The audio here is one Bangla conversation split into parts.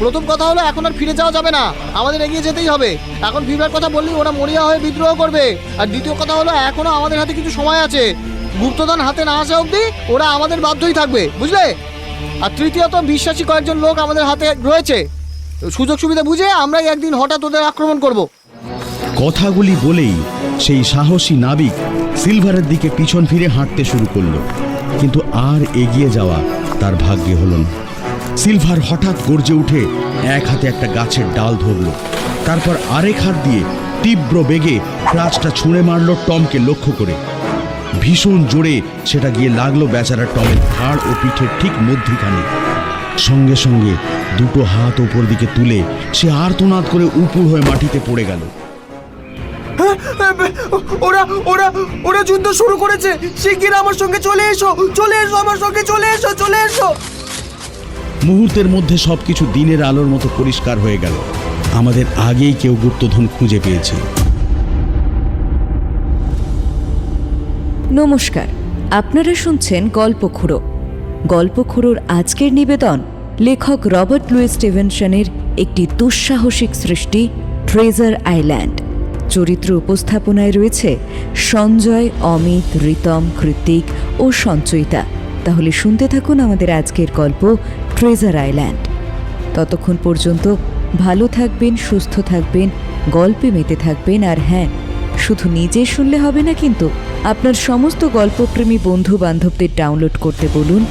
প্রথম কথা হলো এখন আর ফিরে যাওয়া যাবে না। আমাদের এগিয়ে যেতেই হবে। এখন ফিরবার কথা বললেই ওরা মরিয়া হয়ে বিদ্রোহ করবে। আর দ্বিতীয় কথা হলো, এখনও আমাদের হাতে কিছু সময় আছে। গুপ্তধন হাতে না আসা অবধি ওরা আমাদের বাধ্যই থাকবে। বুঝলে? আর তৃতীয়ত, বিশ্বাসী কয়েকজন লোক আমাদের হাতে রয়েছে। সুযোগ সুবিধা বুঝে আমরাই একদিন হঠাৎ ওদের আক্রমণ করব। কথাগুলি বলেই সেই সাহসী নাবিক সিলভারের দিকে পিছন ফিরে হাঁটতে শুরু করল। কিন্তু আর এগিয়ে যাওয়া তার ভাগ্যে হলো না। সিলভার হঠাৎ গর্জে উঠে এক হাতে একটা গাছের ডাল ধরলো। তারপর আরেক হাত দিয়ে তীব্র বেগে ক্লাচটা ছুঁড়ে মারলো টমকে লক্ষ্য করে। ভীষণ জোরে সেটা গিয়ে লাগল বেচারা টমের ঘাড় ও পিঠের ঠিক মধ্যিখানে। সঙ্গে সঙ্গে দুটো হাত ওপর দিকে তুলে সে আর্তনাদ করে উপুর হয়ে মাটিতে পড়ে গেল। ওরা ওরা ওরা যুদ্ধ শুরু করেছে। শিগগির আমার সঙ্গে চলে এসো চলে এসো, আমার সঙ্গে চলে এসো চলে এসো। মুহূর্তের মধ্যে সবকিছু দিনের আলোর মতো পরিষ্কার হয়ে গেল। আমাদের আগেই কেউ গুপ্তধন খুঁজে পেয়েছে। নমস্কার, আপনারা শুনছেন গল্প খুঁড়ো। গল্প খুঁড়োর আজকের নিবেদন লেখক রবার্ট লুইস স্টিভেনসনের একটি দুঃসাহসিক সৃষ্টি ট্রেজার আইল্যান্ড চরিত্র উপস্থাপনায় রয়েছে সঞ্জয়, অমিত, রিতম কৃতিক ও সঞ্চয়িতা। তাহলে শুনতে থাকুন আমাদের আজকের গল্প ট্রেজার আইল্যান্ড ততক্ষণ পর্যন্ত ভালো থাকবেন, সুস্থ থাকবেন, গল্পে মেতে থাকবেন আর হ্যাঁ শুধু নিজে শুনলে হবে না কিন্তু আপনার সমস্ত গল্পপ্রেমী বন্ধু বান্ধবদের ডাউনলোড করতে বলুন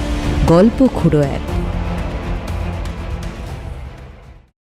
গল্প খুঁড়ো অ্যাপ।